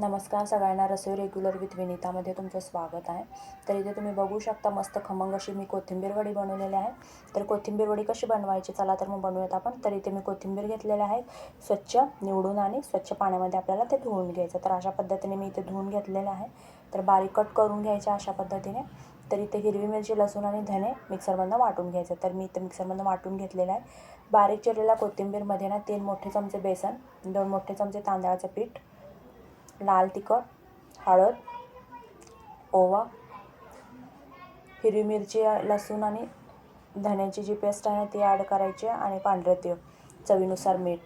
नमस्कार सगळ्यांना रसोई regular with विनितामध्ये तुमचं स्वागत आहे. तर इथे तुम्ही बघू शकता मस्त खमंग अशी मी कोथिंबीर वडी बनवलेली आहे. तर कोथिंबीर वडी कशी बनवायची चला तर मग बनवूयात आपण. तर इथे मी कोथिंबीर घेतलेले आहे स्वच्छ निवडून आणि स्वच्छ पाण्यामध्ये आपल्याला ते धुवून घ्यायचं. तर अशा पद्धतीने मी इथे धुवून घेतलेलं आहे. तर बारीक कट करून घ्यायच्या अशा पद्धतीने. तर इथे हिरवी मिरची लसूण आणि धने मिक्सरमधनं वाटून घ्यायचं. तर मी इथे मिक्सरमधनं वाटून घेतलेलं आहे. बारीक चिरलेल्या कोथिंबीरमध्ये ना तीन मोठे चमचे बेसन दोन मोठे चमचे तांदळाचं पीठ लाल तिखट हळद ओवा हिरवी मिरची लसूण आणि धण्याची जी पेस्ट आहे ना ती ॲड करायची आणि पांढरं तीळ चवीनुसार मीठ.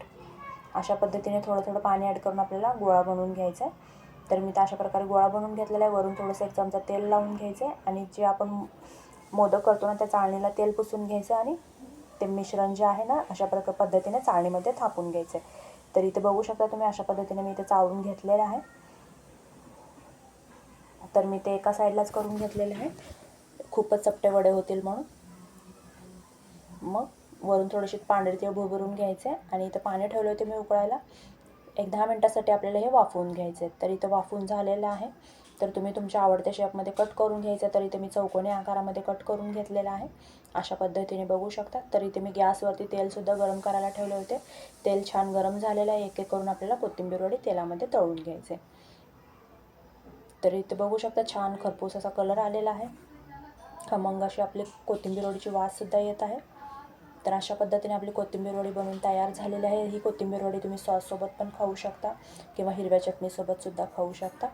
अशा पद्धतीने थोडं थोडं पाणी ॲड करून आपल्याला गोळा बनवून घ्यायचा आहे तर मी तर अशा प्रकारे गोळा बनवून घेतलेला आहे. वरून थोडंसं एक चमचा तेल लावून घ्यायचं आहे आणि जे आपण मोदक करतो ना त्या चाळणीला तेल पुसून घ्यायचं आणि ते मिश्रण जे आहे ना अशा प्रकार पद्धतीने चाळणीमध्ये थापून घ्यायचं आहे तर इथे बघू शकता तुम्ही अशा पद्धतीने मी इथे चाळून घेतलेलं आहे. तर मी ते एका साईडलाच करून घेतलेले आहे खूपच चपटे वडे होतील म्हणून. मग वरून थोडीशी पांढरे ते भुरभरून घ्यायचे आणि इथं पाणी ठेवले होते मी उकळायला. एक दहा मिनटासाठी आपल्याला हे वाफवून घ्यायचे तर इथं वाफवून झालेलं आहे. तर तुम्ही तुमच्या आवडत्या शेपमध्ये कट करून घ्यायचं तरी तुम्ही मी चौकोनी आकारामध्ये कट करून घेतलेलं आहे. अशा पद्धतीने बघू शकता. तर इथे मी गॅसवरती तेलसुद्धा गरम करायला ठेवले होते. तेल छान गरम झालेलं आहे. एक एक करून आपल्याला कोथिंबीर वडी तेलामध्ये तळून घ्यायचे. तर इथे बघू शकता छान खरपूस असा कलर आलेला आहे. खमंग अशी आपली कोथिंबीरवडीची वाससुद्धा येत आहे. तर अशा पद्धतीने आपली कोथिंबीर वडी बनवून तयार झालेली आहे. ही कोथिंबीर वडी तुम्ही सॉससोबत पण खाऊ शकता किंवा हिरव्या चटणीसोबतसुद्धा खाऊ शकता.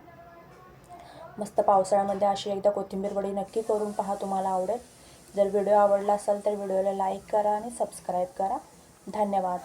मस्त पावसाळ्यामध्ये अशी एकदा कोथिंबीर वडी नक्की करून पहा तुम्हाला आवडेल. जर व्हिडिओ आवडला असेल तर व्हिडिओला लाईक करा आणि सबस्क्राईब करा. धन्यवाद.